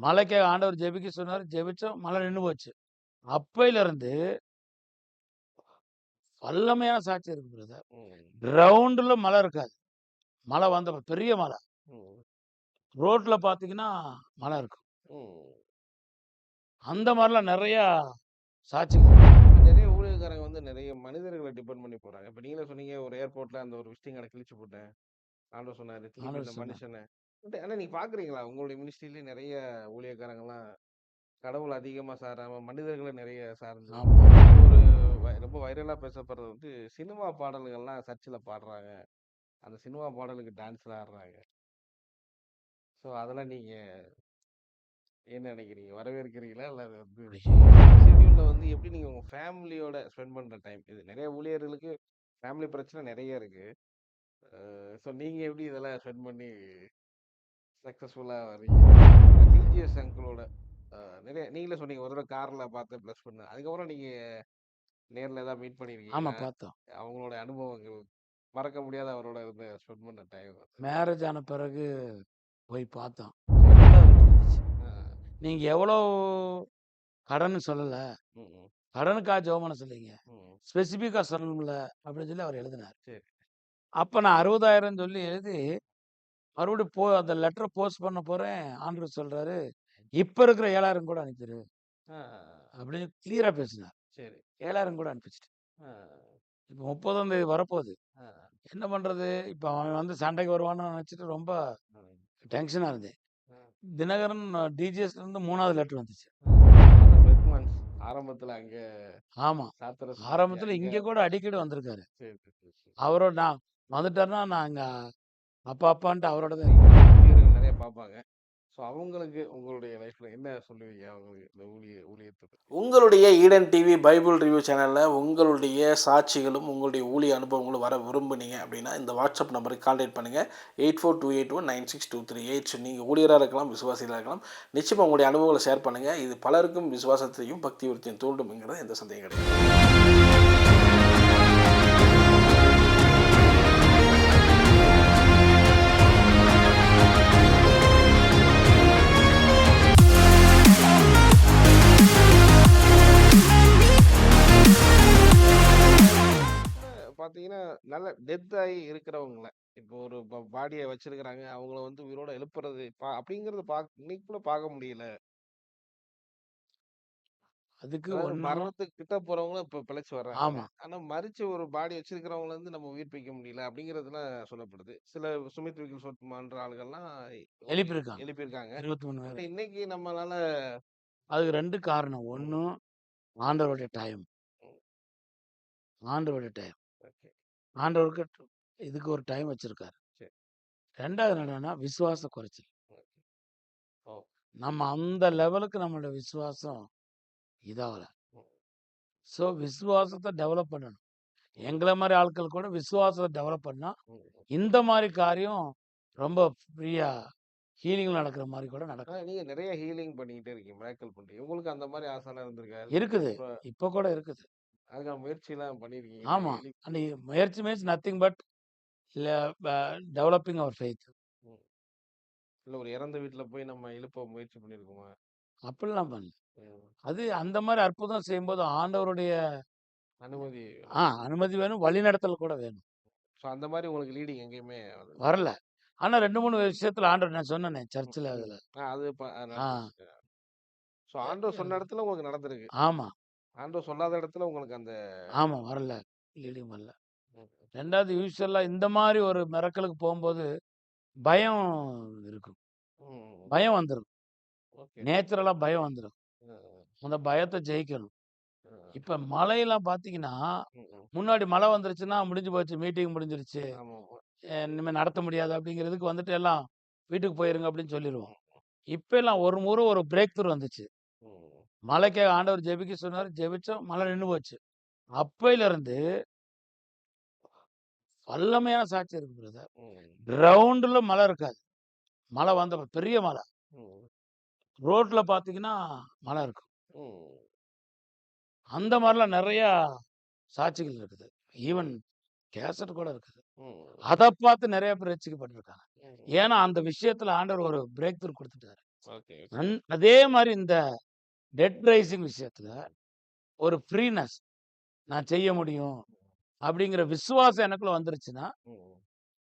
மழைக்காக ஆண்டவர் ஜெபிக்க சொன்னாரு. ஜெபிச்சோம். மழை நின்னு போச்சு. அப்பையிலருந்து வல்லமையான சாட்சி இருக்கு பிரதர். கிரவுண்டுல மழை இருக்காது. மழை வந்த பெரிய மழை. ம். ரோட்ல பார்த்தீங்கன்னா, மழை இருக்கும். அந்த மாரிலாம் நெறையா சாட்சிகள். நெறைய ஊழியக்காரங்க வந்து நெறைய மனிதர்கள டிபெண்ட் பண்ணி போறாங்க. இப்ப நீங்களே சொன்னீங்க ஒரு ஏர்போர்ட்ல அந்த ஒரு கார்ட கிழிச்சு போட்டேன். ஆண்டவர் சொன்னாரு. மனுஷன ஆனா நீங்க பார்க்குறீங்களா? உங்களுடைய மினிஸ்ட்ரிலயே நெறைய ஊழியக்காரங்கலாம் கடவுள அதிகமா சாராம மனிதர்கள நெறைய சார்ந்து. ஒரு வ ரொம்ப வைரலா பேசப்படுறது வந்து சினிமா பாடல்கள்லாம் சர்ச்சுல பாடுறாங்க. அந்த சினிமா பாடலுக்கு டான்ஸ்ல ஆடுறாங்க. ஸோ அதெல்லாம் நீங்க என்ன நெனைக்கிறீங்க? வரவேற்கிறீங்களா? இல்ல அது வந்து ஷெட்யூல்ல வந்து எப்படி நீங்க உங்க ஃபேமிலியோட ஸ்பெண்ட் பண்ற டைம் இது நெறைய ஊழியர்களுக்கு ஃபேமிலி பிரச்சனை நெறைய இருக்கு. ஸோ நீங்க எப்படி இதெல்லாம் ஸ்பெண்ட் பண்ணி சக்சஸ்ஃபுல்லா வர்றீங்க? டிஜிஎஸ் அங்கிளோட நெறைய நீங்களே சொன்னீங்க ஒரு தடவ கார்ல பார்த்து பிளஸ் பண்ண. அதுக்கப்புறம் நீங்க நேர்ல ஏதாவது மீட் ஆமா பண்ணியிருக்கீங்களா? பார்த்தோம். அவங்களோட அனுபவங்கள் மறக்க முடியாத அவரோட இருந்த ஸ்பெண்ட் பண்ண டைம். மேரேஜ் ஆன பிறகு போய் பார்த்தோம். சரி. நல்லா இருந்துச்சு. ஆ. நீங்க எவ்வளோ கடன்னு சொல்லல. ஜெபம் பண்ண சொல்லீங்க. ம். ஸ்பெசிஃபிக்கா சொல்லணும்ல அப்படின்னு சொல்லி அவர் எழுதினார். சரி. அப்ப நான் 60,000 சொல்லி எழுதி, மறுபடியும் போ அந்த லெட்டர போஸ்ட் பண்ண போறேன். ஆண்டவர் சொல்றாரு, "இப்ப இருக்கிற 7,000 கூட அனுப்பிரு." ஆ. அப்படின்னு கிளியரா பேசினார். சரி. 7,000 கூட அனுப்பி வச்சுட்டேன். ஆ. இப்ப 30ஆம் தேதி வரப்போகுது. என்ன பண்றது? இப்ப அவன் வந்து சண்டைக்கு வருவான்னு நெனச்சுட்டு ரொம்ப ம். டென்ஷனா இருந்தேன். தினகரன் டிஜிஎஸ்ல இருந்து 3வது லெட்டர் வந்துச்சு. ஆரம்பத்துல அங்க ஆமா. சாத்திர சுவாமி ஆரம்பத்துல இங்க கூட அடிக்கடி வந்திருக்காரு. அவரோட நான் வந்துட்டாருன்னா, நான் அங்க அப்பா அப்பான்ட்டு அவரோட தான் ஊழியர்கள் நெறைய பார்ப்பாங்க. ஸோ அவங்களுக்கு உங்களுடைய லைஃப்ல என்ன சொல்லுவீங்க? அவங்களுக்கு இந்த ஊழிய ஊழியத்துக்கு? உங்களுடைய ஈடன் டிவி பைபிள் ரிவ்யூ சேனல்ல உங்களுடைய சாட்சிகளும், உங்களுடைய ஊழிய அனுபவங்களும் வர விரும்புனீங்க அப்படின்னா, இந்த வாட்ஸ்அப் நம்பருக்கு கான்டாக்ட் பண்ணுங்க. 8428196238 நீங்க ஊழியரா இருக்கலாம், விசுவாசிகளா இருக்கலாம். நிச்சயமா உங்களுடைய அனுபவங்கள ஷேர் பண்ணுங்க. இது பலருக்கும் விசுவாசத்தையும், பக்தி விருத்தியும் தூண்டும்ங்கிறது எந்த சந்தேகம் கிடையாது. பார்த்தீங்கன்னா, நல்ல டெத் ஆயி இருக்கிறவங்கள, இப்போ ஒரு பாடிய வச்சிருக்கிறாங்க. அவங்கள வந்து உயிரோட எழுப்புறது பா அப்படிங்கிறது பாக் இன்னைக்கு கூட பார்க்க முடியல. அதுக்கு அதாவது ஒண்ணும் மரணத்துக்கு கிட்ட போறவங்களும் இப்ப பிழைச்சு வர்றாங்க. ஆமா. ஆனா மரிச்சு ஒரு பாடி வச்சிருக்கிறவங்கள வந்து நம்ம உயிர்ப்பிக்க முடியல அப்படிங்கிறதுலாம் சொல்லப்படுது. சில சுமித் விகில் சொத்மான்ற ஆளுகள்லாம் எழுப்பியிருக்காங்க. எழுப்பியிருக்காங்க. 23 பட் பேர. இன்னைக்கு நம்மளால அதுக்கு 2 காரணம். ம். ஒண்ணு ஆண்டவருடைய டைம். ஆண்டவருடைய டைம். ஆண்டவருக்கு இதுக்கு ஒரு டைம் வச்சிருக்காரு. சரி. 2வது என்னன்னா, விசுவாச குறைச்சல். ஓகே. ஓ. நம்ம அந்த லெவலுக்கு நம்மளோட விசுவாசம் இதாகல. ஸோ விசுவாசத்த டெவலப் பண்ணணும். எங்கள மாரி ஆட்கள் கூட விசுவாசத்த டெவலப் பண்ணா, ம். இந்த மாரி காரியம் ரொம்ப ஃப்ரீயா ஹீலிங் நடக்கிற மாரி கூட நடக்கும். ஆனா நீங்க நெறைய ஹீலிங் பண்ணிக்கிட்டே இருக்கீங்க. மிராக்கிள் பண்றீங்க. உங்களுக்கு அந்த மாரி ஆசைலாம் இருந்திருக்கா? இருக்குது. இப்ப இப்ப கூட இருக்குது. அதுக்கான முயற்சிலாம் பண்ணியிருக்கீங்க. ஆமா. அந்த முயற்சி means nothing but developing our faith. இல்ல ஒரு இறந்த வீட்ல போய் நம்ம எழுப்ப முயற்சி பண்ணியிருக்கோமா? அப்படிலாம் பண்ணல. அது அந்த மாரி அற்புதம் செய்யும்போது ஆண்டவருடைய அனுமதி ஆ அனுமதி வேணும், வழிநடத்தல் கூட வேணும். ஸோ அந்த மாரி உங்களுக்கு லீடிங் எங்கேயுமே வரல. ஆனா 2, 3 விஷயத்துல ஆண்டவர் நான் சொன்னேனே. சர்ச்சுல. அதுல. அது. ஸோ ஆண்டவர் சொன்ன இடத்துல உங்களுக்கு நடந்திருக்கு. ஆமா. ஆண்டவர் சொல்லாத இடத்துல உங்களுக்கு அந்த ஆமா வரல. லீடிங் வரல. ம். 2வது யூசுவலா இந்த மாரி ஒரு மிராக்கிளுக்கு போம்போது, பயம் இருக்கும். பயம் வந்துரும். ஓகே. நேச்சுரலா பயம் வந்துரும். ம், ம். அந்த பயத்த ஜெயிக்கணும். இப்ப மழையெல்லாம் ம். முன்னாடி மழை வந்துருச்சுன்னா முடிஞ்சு போச்சு. மீட்டிங் முடிஞ்சிருச்சு. ஆமாமா. அ இனிமே நடத்த முடியாது அப்படிங்கிறதுக்கு வந்துட்டு எல்லாம் வீட்டுக்கு போயிருங்க அப்படின்னு சொல்லிருவோம். ம், ம். இப்ப எல்லாம் ஒரு முறை ஒரு பிரேக் த்ரூ வந்துச்சு. ம். மழைக்காக ஆண்டவர் ஜெபிக்க சொன்னாரு. ஜெபிச்சோம். மழை நின்னு போச்சு. அப்பையிலருந்து வல்லமையான சாட்சி இருக்கு பிரதர். கிரவுண்டுல மழை இருக்காது. மழை வந்த பெரிய மழை. ரோட்ல பார்த்தீங்கன்னா, மழை இருக்கும். அந்த மாரிலாம் நெறையா சாட்சிகள் இருக்குது. ஈவன் கேசட் கூட இருக்குது. அத பார்த்து நெறைய பேர் ரட்சிக்கப்பட்டுருக்காங்க. ம். ஏன்னா, அந்த விஷயத்துல ஆண்டவர் ஒரு பிரேக் த்ரூ குடுத்துட்டாரு. அதே மாரி இந்த டெட் ரைசிங் விஷயத்துல ஒரு ஃப்ரீனஸ் நான் செய்ய முடியும் அப்படிங்கிற விசுவாசம் எனக்குள்ள வந்துருச்சுன்னா,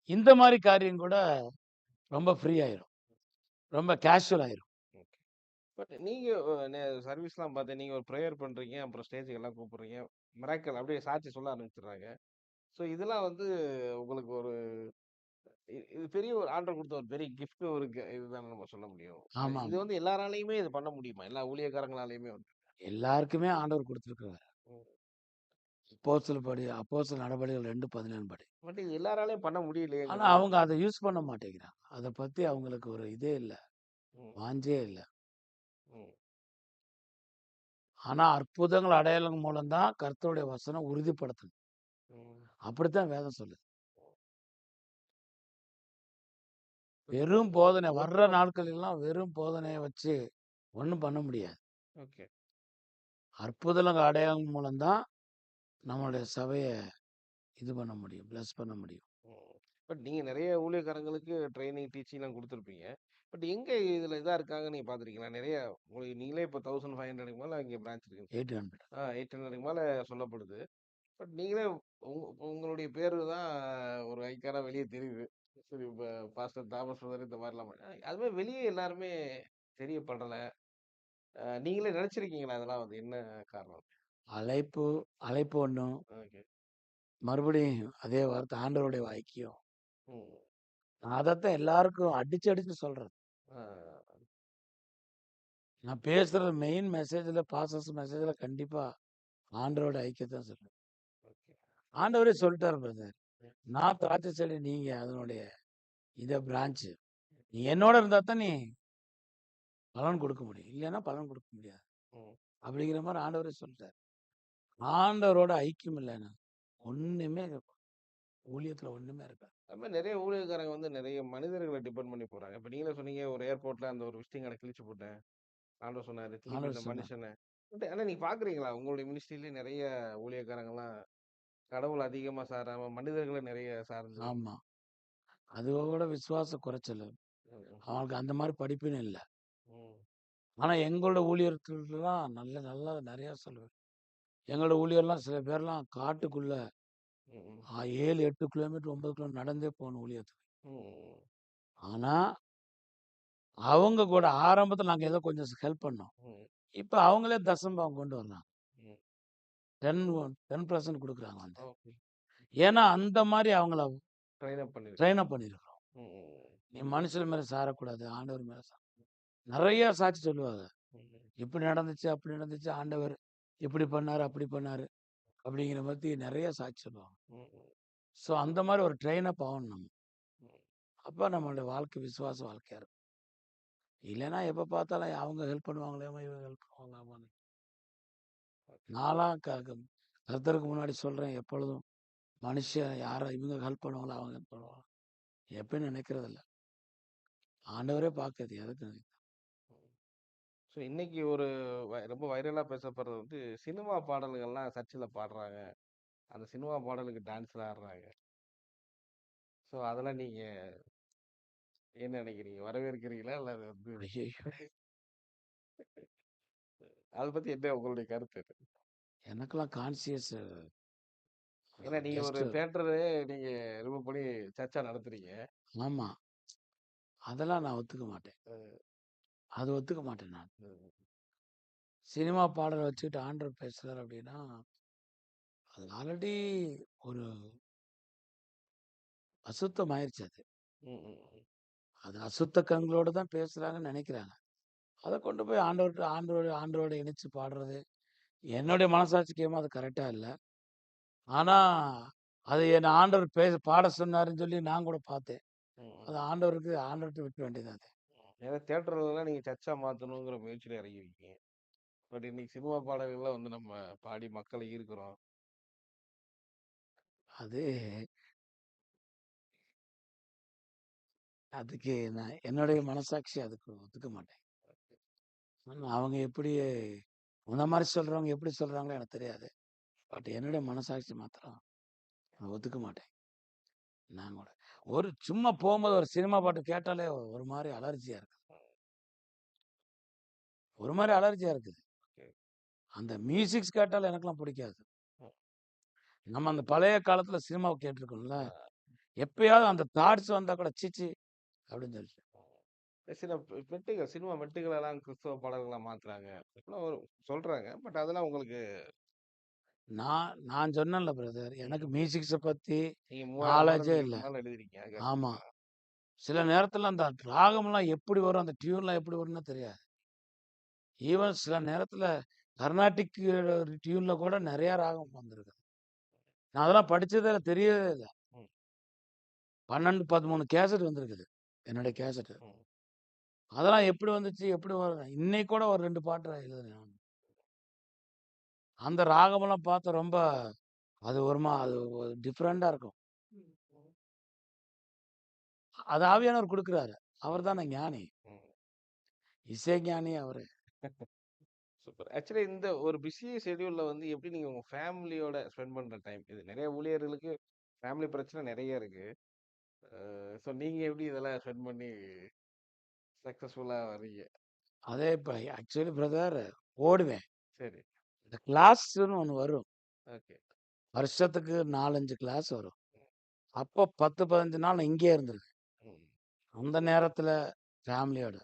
இந்த மாரி காரியம் கூட ரொம்ப ஃப்ரீ ஆயிரும். ரொம்ப கேஷுவல் ஆயிரும். பட் நீங்க அ நெ சர்வீஸ்லாம் பார்த்தேன். நீங்க ஒரு ப்ரேயர் பண்றீங்க. அப்புறம் ஸ்டேஜுக்கு எல்லாம் கூப்பிடுறீங்க. மிராக்கிள் அப்படியே சாட்சி சொல்ல ஆரம்பிச்சுடுறாங்க. ஸோ இதெல்லாம் வந்து உங்களுக்கு ஒரு பெரிய ஒரு ஆண்டவர் குடுத்த ஒரு பெரிய கிஃப்ட் ஒரு க இதுதான்னு நம்ம சொல்ல முடியும். அ ஆமாமா. இது வந்து எல்லாராலயுமே இது பண்ண முடியுமா? எல்லா ஊழியக்காரங்களாலயுமே வந்து? எல்லாருக்குமே ஆண்டவர் குடுத்திருக்கிறாரு. ம். அப்போஸ்தலர் படி அப்போஸ்தலர் நடபடிகள் 2:17 படி. பட் இது எல்லாராலயும் பண்ண ஆனா முடியலையேங்கிறது அவங்க அத யூஸ் பண்ண மாட்டேங்கிறாங்க. அத பத்தி அவங்களுக்கு ஒரு இதே இல்ல. ம். வாஞ்சையே இல்ல. ம். ஆனா அற்புதங்கள், அடையாளங்கள் மூலம் தான் கர்த்தருடைய வசனம் உறுதிப்படுத்தணும். அப்படித்தான் வேதம் சொல்லுது. வெறும் போதனை வர்ற ஒட்டுமொத்த நாட்களெல்லாம் வெறும் போதனைய வச்சு ஒண்ணும் பண்ண முடியாது. ஓகே. அற்புதங்கள், அடையாளங்கள் மூலம் தான் நம்மளுடைய சபைய இது பண்ண முடியும். பிளஸ் பண்ண முடியும். பட் நீங்க நெறைய ஊழியக்காரங்களுக்கு ட்ரெய்னிங், டீச்சிங்லாம் குடுத்துருப்பீங்க. பட் எங்க இதுல இதா இருக்காங்கன்னு நீங்க பார்த்துருக்கீங்களா? நெறைய உங்களுக்கு நீங்களே இப்போ 1500க்கு மேல இங்க பிரான்ச் இருக்கு. 800 ஆ 800க்கு மேல சொல்லப்படுது. பட் நீங்களே உங் உங்களுடைய பேரு தான் ஒரு ஐகானா வெளிய தெரியுது. சரி இப்ப பாஸ்டர் தாமஸ் பிரதர் இந்த மாரிலாம் அதுமாரி வெளிய எல்லாருமே தெரியப்படல. அ நீங்களே நெனச்சிருக்கீங்களா அதெல்லாம் வந்து என்ன காரணம்? அழைப்பு அழைப்பு ஒண்ணும். ஓகே. மறுபடியும் அதே வார்த்தை ஆண்டவருடைய ஐக்கியம். ம். நான் அதத்தான் எல்லாருக்கும் அடிச்சு, அடிச்சு சொல்றது. ஆ. நான் பேசுறது மெயின் மெசேஜ்ல பாஸ்டர்ஸ் மெசேஜ்ல கண்டிப்பா ஆண்டவரோட ஐக்கியத்த சொல்றேன். ஓகே. ஆண்டவரே சொல்லிட்டாரு பிரதர். நான் திராட்சை செடி நீங்க அதனுடைய இத பிரான்ச். நீ என்னோட இருந்தா தான் நீ பலன் கொடுக்க முடியும். இல்லன்னா பலன் கொடுக்க முடியாது. அப்படிங்கிற மாரி ஆண்டவரே சொல்லிட்டாரு. ஆண்டவரோட ஐக்கியம் இல்லன்னா ஒண்ணுமே ஊழியத்துல ஒண்ணுமே இருக்காது. அது மாரி நெறைய ஊழியக்காரங்க வந்து நெறைய மனிதர்கள டிபெண்ட் பண்ணி போறாங்க. இப்ப நீங்களே சொன்னீங்க ஒரு ஏர்போர்ட்ல அந்த ஒரு விசிட்டிங் கார்ட கிழிச்சு போட்டேன். ஆண்டவர் சொன்னாரு. மனுஷன ஆனா நீங்க பார்க்குறீங்களா? உங்களுடைய மினிஸ்ட்ரிலயே நெறைய ஊழியக்காரங்கலாம் கடவுள அதிகமா சாராம மனிதர்கள நெறைய சார்ந்து ஆமா. அதோட விசுவாச குறைச்சல். அவங்களுக்கு அந்த மாரி படிப்பினை இல்ல. ம். ஆனா எங்களோட ஊழியர்கள்லாம் நல்ல நல்லா நெறைய சொல்லுவேன். எங்களோட ஊழியர்லாம் சில பேர்லாம் காட்டுக்குள்ள ம். 7, 8 கிலோமீட்டர் 9 கிலோமீட்டர் நடந்தே போகணும் ஊழியத்துக்கு. ம். ஆனா அவங்க கூட ஆரம்பத்துல நாங்க ஏதோ கொஞ்சம் ஹெல்ப் பண்ணோம். ம். இப்ப அவங்களே தசமபாகம் கொண்டு வர்றாங்க. ம். 10 10% குடுக்குறாங்க வந்து. ஏன்னா அந்த மாரி அவங்கள ட்ரெயின் அப் பண்ணிருக்கு. ட்ரெயின் அப் பண்ணியிருக்கிறோம். நீ மனுஷன் மேல சாரக்கூடாது. ஆண்டவர் மேல சார நெறைய சாட்சி சொல்லுவாங்க. இப்படி நடந்துச்சு, அப்படி நடந்துச்சு. ஆண்டவர் இப்படி பண்ணாரு, அப்படி பண்ணாரு. அப்படிங்கிற பத்தி நெறைய சாட்சி சொல்லுவாங்க. ஸோ அந்த மாரி ஒரு ட்ரெயின் அப் ஆகணும் நம்ம. அப்ப நம்மளுடைய வாழ்க்கை விசுவாச வாழ்க்கையா இருக்கும். இல்லன்னா எப்ப பார்த்தாலும் அவங்க ஹெல்ப் பண்ணுவாங்களேம்மா, இவங்க ஹெல்ப் பண்ணுவாங்களாமான்னு. நான்லாம் க க கர்த்தருக்கு முன்னாடி சொல்றேன் எப்பொழுதும். மனுஷன் யார இவங்க ஹெல்ப் பண்ணுவாங்களா, அவங்க ஹெல்ப் பண்ணுவாங்களா. எப்பயும் நினைக்கிறதில்ல. ஆண்டவரே பார்க்குது எதுக்கு ம். ஸோ இன்னைக்கு ஒரு ரொம்ப வைரலா பேசப்படுறது வந்து சினிமா பாடல்கள்லாம் சர்ச்சுல பாடுறாங்க. அந்த சினிமா பாடலுக்கு டான்ஸ்லாம் ஆடுறாங்க. ஸோ அதெல்லாம் நீங்க என்ன நெனைக்கிறீங்க? வரவேற்கிறீங்களா? இல்ல அது வந்து! அத பத்தி என்ன உங்களுடைய கருத்து? எனக்கெல்லாம் கான்ஷியஸ் ஏன்னா நீங்க ஒரு ஜஸ்ட் தியேட்டரு நீங்க ரிமூவ் பண்ணி சர்ச்சா நடத்துறீங்க. ஆமா. அதெல்லாம் நான் ஒத்துக்க மாட்டேன். அ. அது ஒத்துக்க மாட்டேன் நான். ம். சினிமா பாடல் வச்சுட்டு ஆண்டவர் பேசுறாரு அப்படின்னா, அது ஆல்ரெடி ஒரு அசுத்தமாயிருச்சு அது. ம். ம். ம். அது அசுத்த கண்களோட தான் பேசுறாங்கன்னு நெனைக்கிறாங்க. அத கொண்டு போய் ஆண்டவர்ட்ட ஆண்டவரோட ஆண்டவரோட இணைச்சு பாடுறது, என்னுடைய மனசாட்சிக்கு ஏமோ அது கரெக்ட்டா இல்ல. ஆனா, அது என்ன ஆண்டவர் பேச பாட சொன்னாருன்னு சொல்லி நான் கூட பார்த்தேன். அது. ஆண்டவருக்கு ஆண்டவர்ட்ட விட்டுற வேண்டியது அது. ஏன்னா தியேட்டர்லலாம் நீங்க சர்ச்சா மாத்தணுங்கிற முயற்சியில இறங்கியிருக்கீங்க. பட் இன்னைக்கு சினிமா பாடல்கள்லாம் வந்து நம்ம பாடி மக்கள ஈர்க்கிறோம். அது அதுக்கு நான் என்னுடைய மனசாட்சி அதுக்கு ஒத்துக்க மாட்டேன். அவங்க எப்படி உன்ன மாரி சொல்றவங்க எப்படி சொல்றாங்களோ எனக்கு தெரியாது. பட் என்னுடைய மனசாட்சி மாத்திரம் நான் ஒத்துக்க மாட்டேன். நான் கூட ஒரு சும்மா போம்போது ஒரு சினிமா பாட்டு கேட்டாலே ஒரு மாரி அலர்ஜியா இருக்கு. ஒரு மாரி அலர்ஜியா இருக்குது. ஓகே. அந்த மியூசிக்ஸ் கேட்டாலும் எனக்கெல்லாம் பிடிக்காது. ம். நம்ம அந்த பழைய காலத்துல சினிமாவ கேட்டுருக்கோம்ல. ஆ. எப்பயாவது அந்த தாட்ஸ் வந்தா கூட ச்சீ ச்சீ அப்படின்னு சொல்லிட்டு. சில மெட்டுகள் சினிமா மெட்டுகளெல்லாம் கிறிஸ்தவ பாடல்களா மாத்துறாங்க. இப்படிலாம் ஒரு சொல்றாங்க. பட் அதெல்லாம் உங்களுக்கு நான் நான் சொன்னேன்ல பிரதர். எனக்கு மியூசிக்ஸ பத்தி நீங்க 3000 நாலேட்ஜே பாடல்களுக்கு இல்ல. முன்னால எழுதியிருக்கீங்க. அதுக்காக ஆமா. சொல்றேன். சில நேரத்துல அந்த ராகம்லாம் எப்படி வரும், அந்த டியூன்லாம் எப்படி வரும்னே தெரியாது. ஈவன் சில நேரத்துல கர்நாடிக் டியூன்ல கூட நெறைய ராகம் வந்திருக்கு. நான் அதெல்லாம் படிச்சதே இல்ல, தெரியவே இல்ல. ம். 12, 13 கேசெட் வந்திருக்குது. என்னுடைய கேசெட். ம். அதெல்லாம் எப்படி வந்துச்சு, எப்படி வரும் இன்னைக்கு கூட ஒரு ரெண்டு பாட்டு எழுதுனேன் அந்த ராகமெல்லாம் பார்த்தா ரொம்ப அது ஒருமா அது ஒரு இருக்கும். ம். அது ஆவியானவர் குடுக்குறாரு. அவர் தானே ஞானி. ம். இசை ஞானி அவரு. சூப்பர். ஆக்சுவலி இந்த ஒரு பிஸி ஷெட்யூல்ல வந்து எப்படி நீங்க உங்க ஃபேமிலியோட ஸ்பெண்ட் பண்ற டைம்? இது நிறைய ஊழியர்களுக்கு ஃபேமிலி பிரச்சனை நிறைய இருக்கு. அ ஸோ நீங்க எப்படி இதெல்லாம் ஸ்பெண்ட் பண்ணி சக்சஸ்ஃபுல்லா வர்றீங்க? அதே இப்ப ஆக்சுவலி பிரதர் ஓடுவேன். சரி. இந்த கிளாஸ்ன்னு ஒண்ணு வரும். ஓகே. வருஷத்துக்கு 4, 5 கிளாஸ் வரும். அப்போ 10, 15 நாள் நான் இங்கேயே இருந்திருக்கேன். ம். அந்த நேரத்துல ஃபேமிலியோட.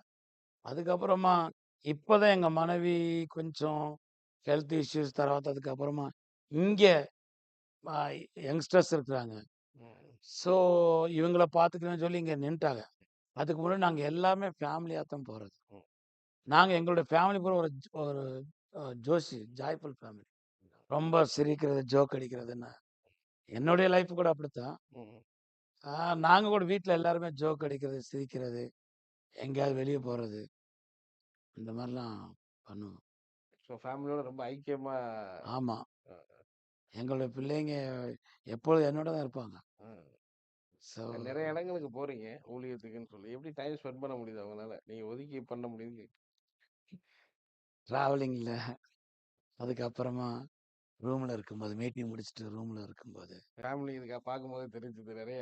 அதுக்கப்புறமா இப்பதான் எங்க மனைவி கொஞ்சம் ஹெல்த் இஷ்யூஸ் తర్వాత அதுக்கப்புறமா இங்க அ யங்ஸ்டர்ஸ் இருக்கிறாங்க. ம். ஸோ இவங்கள பார்த்துக்கணும்னு சொல்லி இங்க நின்னுட்டாங்க. அதுக்கு முன்னாடி நாங்க எல்லாமே ஃபேமிலியா தான் போறது. ம். நாங்க எங்களுடைய ஃபேமிலி பூரா ஒரு ஒரு ஜோஷி ஜாய்ஃபுல் ஃபேமிலி. ரொம்ப சிரிக்கிறது, ஜோக் அடிக்கிறதுன்னு. என்னுடைய லைஃப் கூட அப்படித்தான். ம். ஆ நாங்க கூட வீட்ல எல்லாருமே ஜோக் அடிக்கிறது, சிரிக்கிறது, எங்கேயாவது வெளிய போறது. இந்த மாரிலாம் பண்ணுவோம். ஸோ ஃபேமிலியோட ரொம்ப ஐக்கியமா ஆமா. அ. எங்களுடைய பிள்ளைங்க எப்பொழுதும் என்னோட தான் இருப்பாங்க. ஸோ நெறைய இடங்களுக்கு போறீங்க, ஊழியத்துக்குன்னு சொல்லி. எப்படி டைம் ஸ்பெண்ட் பண்ண முடியுது அவங்களால? நீங்க ஒதுக்கி பண்ண முடியுது? டிராவலிங்ல அதுக்கப்புறமா ரூம்ல இருக்கும்போது, மீட்டிங் முடிச்சுட்டு ரூம்ல இருக்கும்போது. ஃபேமிலி இதுக்க பார்க்கும்போதே தெரிஞ்சுது. நெறைய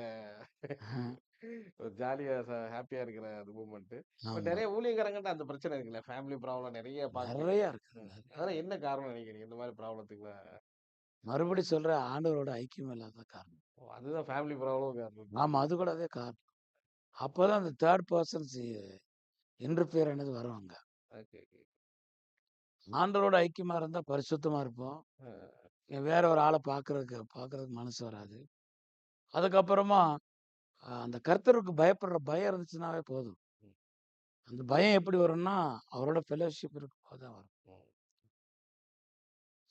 ஜாலியா ஹேப்பியா இருக்கிற அது மூமெண்ட். பட். நெறைய ஊழியக்காரங்கள்ட்ட அந்த பிரச்சனை இருக்குல்ல. ஃபேமிலி ப்ராப்ளம் நெறைய பார்க்குறீங்க. நெறைய. நெறைய. அதெல்லாம் என்ன காரணம் நினைக்கிறீங்க? இந்த மாரி ப்ராப்ளத்துக்குலாம்? மறுபடியும் சொல்றேன் ஆண்டவரோட ஐக்கியம் இல்லாத காரணம். அதுதான் ஃபேமிலி ப்ராப்ளம் காரணம். ஆமா. அது கூட அதே காரணம். அப்பதான் அந்த தேர்ட் பெர்சன்ஸ் இன்டர்ஃபியர் ஆனது வரும் அங்க. Okay, okay. ஆண்டவரோட ஐக்கியமா இருந்தா பரிசுத்தமா இருப்போம். வேற ஒரு ஆள பார்க்கறதுக்கு பார்க்கறதுக்கு மனசு வராது. அதுக்கப்புறமா அந்த கர்த்தருக்கு பயப்படுற பயம் இருந்துச்சுனாவே போதும். அந்த பயம் எப்படி வரும்னா, அவரோட ஃபெலோஷிப் இருக்கும்போது தான் வரும்.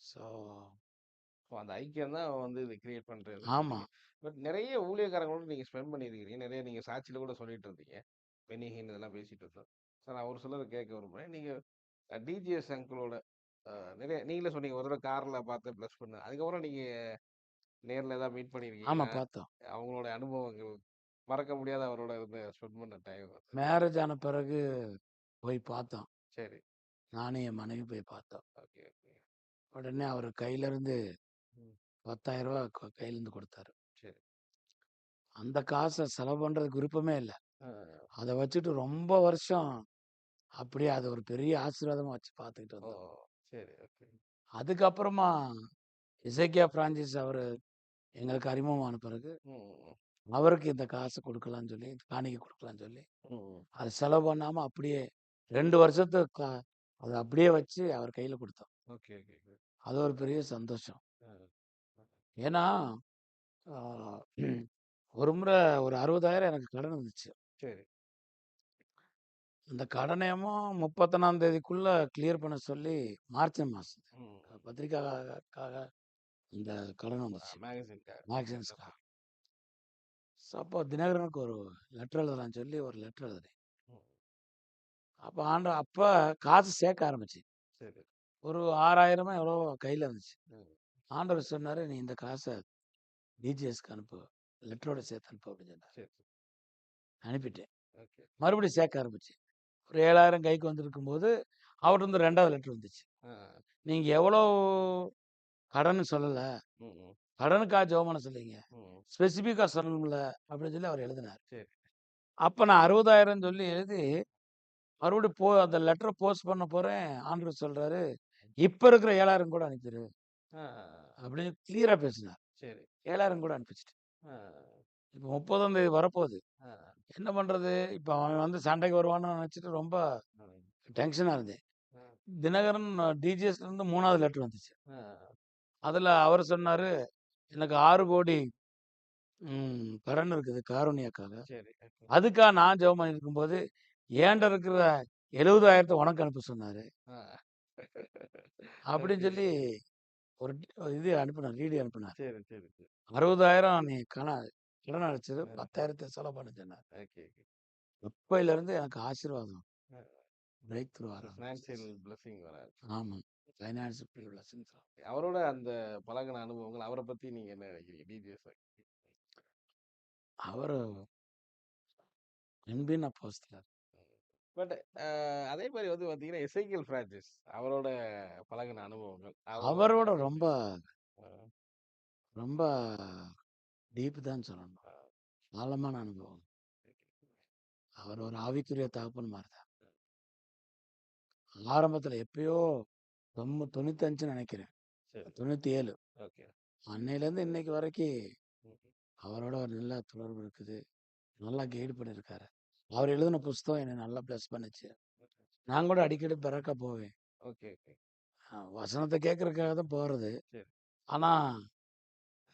ஸோ ஸோ அந்த ஐக்கியம் தான் வந்து இது கிரியேட் பண்றது ஆமா. சொல்றீங்க. பட் நெறைய ஊழியக்காரங்களோட நீங்க ஸ்பெண்ட் பண்ணியிருக்கிறீங்க. நெறைய நீங்க சாட்சியில கூட சொல்லிட்டு இருந்தீங்க. பெனிஹின் இதெல்லாம் பேசிட்டு இருந்தோம். ஸோ நான் ஒரு சிலர கேட்க விரும்புறேன். நீங்க அ டிஜிஎஸ் அங்கிளோட அ நெறைய நீங்களே சொன்னீங்க ஒரு தடவ கார்ல பார்த்து பிளஸ் பண்ண. அதுக்கப்புறம் நீங்க நேர்ல ஏதாவது மீட் ஆமா பண்ணியிருக்கீங்களா? பார்த்தோம். அவங்களோட அனுபவங்கள் மறக்க முடியாத அவரோட இருந்த ஸ்பெண்ட் பண்ண டைம் அது. மேரேஜ் ஆன பிறகு போய் பார்த்தோம். சரி. நானும் என் மனைவி போய் பார்த்தோம். Okay, okay. உடனே அவரு கையில இருந்து ம். ரூ. 10,000 க கையில இருந்து குடுத்தாரு. சரி. அந்த காச செலவு பண்றதுக்கு விருப்பமே இல்ல. அத வச்சுட்டு ரொம்ப வருஷம் அப்படியே அது ஒரு பெரிய ஆசீர்வாதமா வச்சு பார்த்துக்கிட்டு ஓ! வந்தோம். சரி. ஓகே. அதுக்கப்புறமா எசேக்கியா பிரான்சிஸ் அவரு எங்களுக்கு அறிமுகமான பிறகு, ம். அவருக்கு இந்த காசு குடுக்கலான்னு சொல்லி, காணிக்கை குடுக்கலான்னு சொல்லி, ம். அத செலவு பண்ணாம அப்படியே 2 வருஷத்துக்கு க அத அப்படியே வச்சு அவர் கையில குடுத்தோம். Okay, okay. அது ஒரு பெரிய சந்தோஷம். ஏன்னா, ஆ ஒரு முறை ஒரு 60,000 எனக்கு கடன் இருந்துச்சு. சரி. அந்த கடனையும் 31ஆம் தேதிக்குள்ள கிளியர் பண்ண சொல்லி மார்ச் மாசம் ம். பத்திரிக்கைக்காக இந்த கடன் ஆ வந்துச்சு. மேகசின்ஸ்க்காக. ஸோ அப்போ தினகரனுக்கு ஒரு லெட்டர் எழுதலான்னு சொல்லி ஒரு லெட்டர் எழுதினேன். ம். அப்ப ஆண்ட அப்ப காசு சேர்க்க ஆரம்பிச்சேன். சரி. ஒரு 6000மோ எவ்வளவோ கையில இருந்துச்சு. ம். ஆண்டவர் சொன்னாரு, "நீ இந்த காச டிஜிஎஸ்க்கு அனுப்பு. லெட்டரோட சேர்த்து அனுப்பு" அப்படின்னு சொன்னாரு. அனுப்பிட்டேன். மறுபடியும் சேர்க்க ஆரம்பிச்சேன். ஒரு 7000 கைக்கு வந்திருக்கும்போது, அவர்ட்டருந்து 2வது லெட்டர் வந்துச்சு. ஆ. "நீங்க எவ்வளோ கடன்னு சொல்லல. ம், ம். கடனுக்காக ஜெபம் பண்ண சொன்னீங்க. ம். ஸ்பெசிஃபிக்கா சொல்லணும்ல" அப்படின்னு சொல்லி அவர் எழுதினாரு. அப்ப நான் 60,000ன்னு சொல்லி எழுதி, மறுபடியும் போ அந்த லெட்டரை போஸ்ட் பண்ண போறேன் ஆண்டவர் சொல்றாரு இப்ப இருக்கிற ஏழாயிரம் கூட அனுப்பிடு அப்படின்னு கிளியரா பேசினார். சரி. ஏழாயிரம் கூட அனுப்பிச்சிட்டு இப்போ முப்பதாம் தேதி வரப்போகுது. என்ன பண்றது? இப்போ அவன் வந்து சண்டைக்கு வருவான்னு நினைச்சிட்டு ரொம்ப ஆ, டென்ஷனா இருந்தேன். தினகரன் டிஜிஎஸ்ல இருந்து மூணாவது லெட்டர் வந்துச்சு. அதுல அவர் சொன்னாரு எனக்கு ஆறு கோடி கடன் இருக்குது காரணியாக்காக. அதுக்காக நான் ஜெபம் பண்ணிட்டு இருக்கும்போது ஏன்ட இருக்கிற எழுபதாயிரத்தை உனக்கு அனுப்ப சொன்னாரு. அப்படின்னு. சொல்லி ஒரு இது அனுப்பினார் ரீடி அனுப்பினார் சரி சரி சரி. அறுபதாயிரம் நீ கண கடன் அடைச்சது. பத்தாயிரத்தை செலவு பண்ண சொன்னார். ஓகே எனக்கு ஆசீர்வாதம். பிரேக் த்ரூ வர ஃபினான்சியல் பிளஸிங் வராது ஆமா ஃபைனான்ஸ் பிளஸிங்ஸ் அவரோட அந்த பழகின அனுபவங்கள் அவரை பத்தி நீங்க என்ன நினைக்கிறீங்க? டிஜிஎஸ் அவர் அன்பின் அப்போஸ்தலர். பட் அதே மாதிரி வந்து பாத்தீங்கன்னா எசைக்கியல் பிரான்சிஸ் அவரோட பழகின அனுபவங்கள். அவர் அவரோட ரொம்ப ரொம்ப டீப் தான் சொல்லணும். ஆழமான அனுபவம். அவர் ஒரு ஆவிக்குரிய தகப்பன் மாதிரி தான் ஆரம்பத்துல எப்பயோ தொண்ணூ தொண்ணூத்தஞ்சுன்னு நினைக்கிறேன். தொண்ணூத்தி ஏழு ஓகே. அன்னையிலேருந்து இன்னைக்கு வரைக்கும் அவரோட ஒரு நல்ல தொடர்பு இருக்குது. நல்லா கைடு பண்ணியிருக்காரு. அவர் எழுதின புஸ்தகம் என்னை நல்லா ப்ளஸ் பண்ணுச்சு. நான் கூட அடிக்கடி பிறக்க போவேன். Okay okay. வசனத்தை கேட்கறதுக்காக தான் போறது. சரி. ஆனா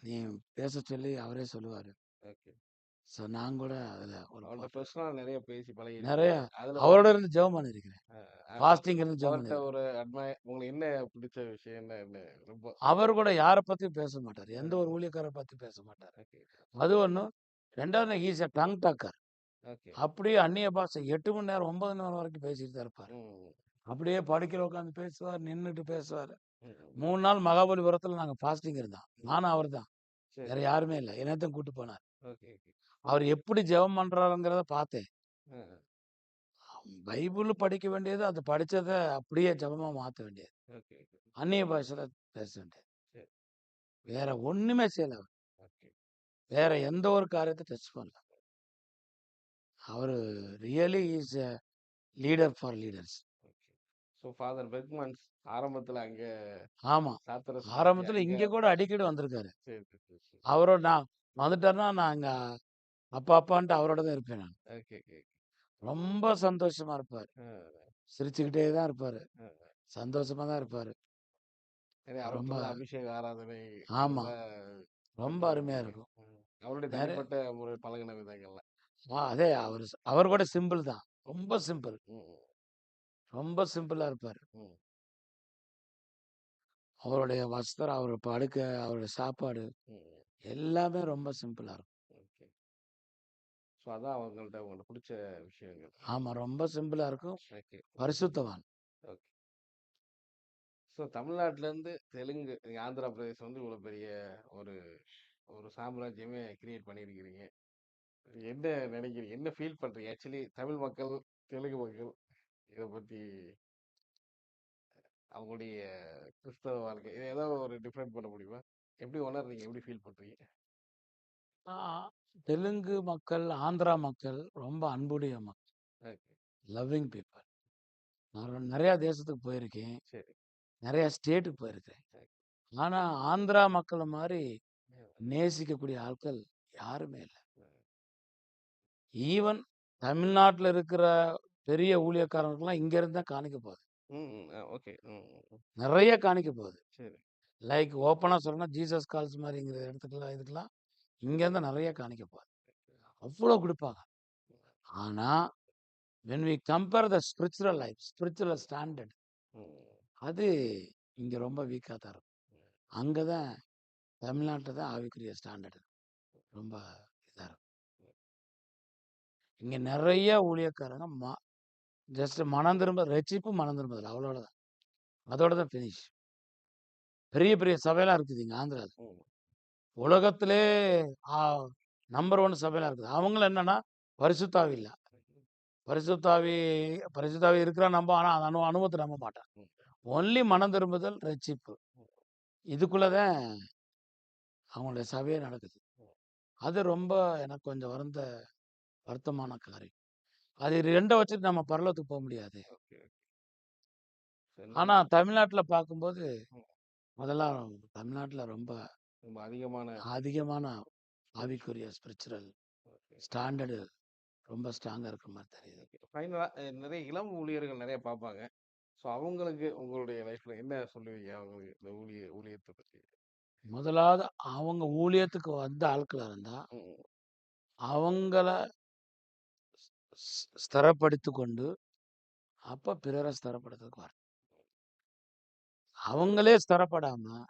நீ பேச சொல்லி அவரே சொல்லுவாரு. ஓகே. ஸோ நான் கூட அதுல ஒரு அவர்கிட்ட part. பர்சனலா நிறைய பேசி பழகி நிறைய அவரோட இருந்து ஜெபம் பண்ணியிருக்கிறேன் ஃபாஸ்டிங் இருந்து ஜெபம் ஒரு உங்களுக்கு என்ன பிடிச்ச விஷயம் என்ன ரொம்ப அவர் கூட யாரை பத்தியும் பேச மாட்டார். எந்த ஒரு ஊழியக்காரை பத்தி பேச மாட்டார். அது ஒன்றும் ரெண்டாவது he's a tongue talker okay. அப்படியே அந்நிய பாஷை எட்டு மணி நேரம் ஒன்பது மணி நேரம் வரைக்கும் பேசிட்டு தான் இருப்பார். அப்படியே படுக்கையில் உட்காந்து பேசுவார் நின்றுட்டு பேசுவார். மூணு நாள் மகாபலிபுரத்தில் நாங்கள் ஃபாஸ்டிங் இருந்தோம் நானும் அவர் தான். வேற யாருமே இல்லை. என்னத்தையும் கூட்டு போனார். அவர் எப்படி ஜெபம் பண்றாருங்கிறத பார்த்தேன். பைபிள் படிக்க வேண்டியது அது படிச்சதை அப்படியே ஜெபமா மாற்ற வேண்டியது. அந்நிய பாஷையில பேச வேண்டியது. வேற ஒண்ணுமே செய்யல வேற எந்த ஒரு காரியத்தை டச் பண்ணல. அவர் really is a leader for leaders. So father Bergmans ஆரம்பத்துல அங்க ஆமா. சாத்திர ஆரம்பத்துல இங்க கூட அடிக்கடி வந்திருக்காரு. அவரோட நான் வந்துட்டாருன்னா நான் அங்க அப்பா அப்பான்ட்டு அவரோட தான் இருப்பேன் நான். ஓகே ஓகே ரொம்ப சந்தோஷமா இருப்பாரு. சிரிச்சுக்கிட்டே தான் இருப்பாரு. ஆ. சந்தோஷமா தான் இருப்பாரு. ரொம்ப அபிஷேக ஆராதனை ஆமா. அதெல்லாம் ரொம்ப அருமையா இருக்கும். அவருடைய தனிப்பட்ட முறை பழகின விதங்கள்ல. ஆ, அதே அவர் அவர் கூட சிம்பிள் தான். ரொம்ப சிம்பிள். ம், ம், ரொம்ப சிம்பிளா இருப்பாரு. ம். அவருடைய வஸ்திரம் அவர் படுக்க அவருடைய சாப்பாடு ம், ம். எல்லாமே ரொம்ப சிம்பிளா இருக்கும். ஓகே. ஸோ அதான் அவங்கள்ட்ட உங்களுக்கு பிடிச்ச விஷயங்கள். ஆமா ரொம்ப சிம்பிளா இருக்கும். ஓகே. பரிசுத்தவான். ஓகே. ஸோ தமிழ்நாட்டிலேருந்து தெலுங்கு ஆந்திரா பிரதேசம் வந்து இவ்வளோ பெரிய ஒரு ஒரு சாம்ராஜ்யமே கிரியேட் பண்ணியிருக்கிறீங்க. என்ன நினைக்கிறீங்க? என்ன ஃபீல் பண்ணுறீங்க ஆக்சுவலி தமிழ் மக்கள் தெலுங்கு மக்கள் இதை பற்றி அவங்களுடைய கிறிஸ்தவ வாழ்க்கை இதை ஏதோ ஒரு டிஃப்ரெண்ட் பண்ண முடியுமா? எப்படி உணர்றீங்க? எப்படி ஃபீல் பண்ணுறீங்க ஆ, தெலுங்கு மக்கள் ஆந்திரா மக்கள் ரொம்ப அன்புடைய மக்கள். ஓகே. லவ்விங் பீப்புள் நான் நிறைய தேசத்துக்கு போயிருக்கேன். சரி. நிறைய ஸ்டேட்டுக்கு போயிருக்கேன். ஆனா ஆந்திரா மக்களை மாதிரி நேசிக்கக்கூடிய ஆட்கள் யாருமே இல்லை. ஈவன் தமிழ்நாட்டுல இருக்கிற பெரிய ஊழியக்காரங்களுக்குலாம் இங்க இருந்து தான் காணிக்க போகுது. ஓகே. நிறைய காணிக்க போகுது. சரி. லைக் ஓப்பனா சொல்லணும்னா ஜீசஸ் கால்ஸ் மாதிரிங்கிற இடத்துக்குலாம் இதுக்கெல்லாம் இங்க இருந்து நிறைய காணிக்க போகுது. அவ்வளோ கொடுப்பாங்க. ஆனா when we compare the spiritual life spiritual standard ம். அது இங்க ரொம்ப வீக்கா தான் இருக்கும். அங்கதான் தமிழ்நாட்டில் தான் ஆவிக்குரிய ஸ்டாண்டர்ட் ரொம்ப இங்க நிறைய ஊழியக்காரங்க மா ஜஸ்ட் மனம் திரும்ப ரட்சிப்பு மனம் திரும்புதல் அவ்வளோதான் அதோட தான் ஃபினிஷ் பெரிய பெரிய சபையெல்லாம் இருக்குது இங்க ஆந்திராவில் உலகத்திலே நம்பர் ஒன் சபையெல்லாம் இருக்குது. அவங்களும் என்னன்னா பரிசுத்தாவி இல்லை பரிசுத்தாவி பரிசுத்தாவி இருக்கிறா நம்ப ஆனால் அந்த அனு அனுபவத்தை நம்ப மாட்டான். ஒன்லி மனம் திரும்புதல் ரட்சிப்பு இதுக்குள்ளதான் அவங்களுடைய சபையே நடக்குது. அது ரொம்ப எனக்கு கொஞ்சம் வருந்த வருத்தமான காரியம் அது 2 வச்சுட்டு நம்ம பரலோகத்துக்கு போ முடியாது. ஆனா தமிழ்நாட்டுல பார்க்கும்போது, ம். முதல்லாம் தமிழ்நாட்டுல ரொம்ப ரொம்ப அதிகமான அதிகமான ஆவிக்குரிய ஸ்பிரிச்சுரல் ஓகே. ஸ்டாண்டர்டு ரொம்ப ஸ்ட்ராங்கா இருக்கிற மாரி தெரியுது. ஓகே. ஃபைனலா அ நிறைய இளம் ஊழியர்கள் நிறைய பார்ப்பாங்க. ஸோ அவங்களுக்கு உங்களுடைய லைஃப்ல என்ன சொல்லுவீங்க? அவங்களுக்கு இந்த ஊழிய ஊழியத்த பத்தி? முதலாவது அவங்க ஊழியத்துக்கு வந்த ஆட்களா இருந்தா, ம். அவங்கள ஸ் கொண்டு, அப்ப பிறரை ஸ்திரப்படுத்துறதுக்கு வர அவங்களே ஸ்திரப்படாம,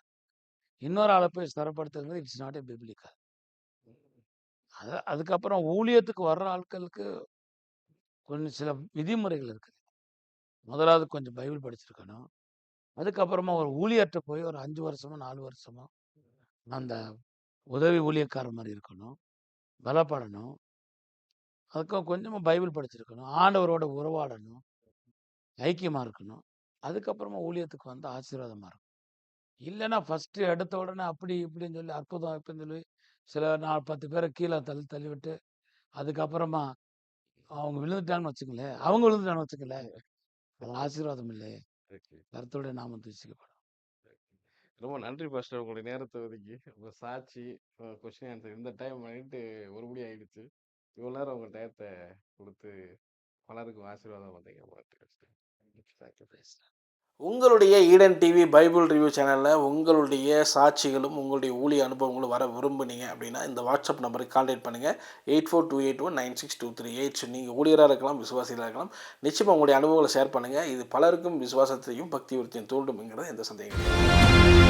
இன்னொரு ஆளை போய் ஸ்திரப்படுத்துறது இட்ஸ் நாட் ஏ பிப்ளிக்கல். அத அதுக்கப்புறம் ஊழியத்துக்கு வர்ற ஆட்களுக்கு கொஞ்சம் சில விதிமுறைகள் இருக்குது. முதலாவது கொஞ்சம் பைபிள் படிச்சிருக்கணும். அதுக்கப்புறமா ஒரு ஊழியர்கிட்ட போய் ஒரு அஞ்சு வருஷமோ, நாலு வருஷமோ, அந்த உதவி ஊழியக்காரர் மாதிரி இருக்கணும். பலப்படணும். அதுக்கும் கொஞ்சமா பைபிள் படிச்சிருக்கணும். ஆண்டவரோட உறவாடணும். ஐக்கியமா இருக்கணும். அதுக்கப்புறமா ஊழியத்துக்கு வந்தா ஆசீர்வாதமா இருக்கும். இல்லன்னா ஃபர்ஸ்ட்டு எடுத்த உடனே அப்படி இப்படின்னு சொல்லி அற்புதம் இப்படின்னு சொல்லி சில நான் 10 பேர கீழ தள்ளி தள்ளிவிட்டு, அதுக்கப்புறமா அவங்க விழுந்துட்டாங்கன்னு வச்சுக்கங்களேன், அவங்க விழுந்துட்டாங்கன்னு வச்சுக்கங்களேன், அது ஆசீர்வாதம் இல்லை. ஓகே. கர்த்தருடைய நாமம் தூஷிக்கப்படும். ரொம்ப நன்றி பாஸ்டர் உங்களுடைய நேரத்த ஒதுக்கி, உங்க சாட்சி, கொஸ்டின் ஆன்சர் இந்த டைம் நைட்டு 1 மணி ஆயிடுச்சு. இவ்வளோ நேரம் உங்க டயத்தை கொடுத்து பலருக்கும் ஆசீர்வாதம் பார்த்தீங்க உங்களுடைய ஈடன் டிவி பைபிள் ரிவ்யூ சேனலில் உங்களுடைய சாட்சிகளும், உங்களுடைய ஊழிய அனுபவங்களும் வர விரும்புனீங்க அப்படின்னா, இந்த வாட்ஸ்அப் நம்பருக்கு கான்டாக்ட் பண்ணுங்க. 8428196238 நீங்க ஊழியரா இருக்கலாம், விசுவாசியாக இருக்கலாம். நிச்சயமாக உங்களுடைய அனுபவங்கள ஷேர் பண்ணுங்கள் இது பலருக்கும் விசுவாசத்தையும், பக்தி விருத்தியும் தூண்டும்ங்கிறது எந்த சந்தேகம் இல்லை.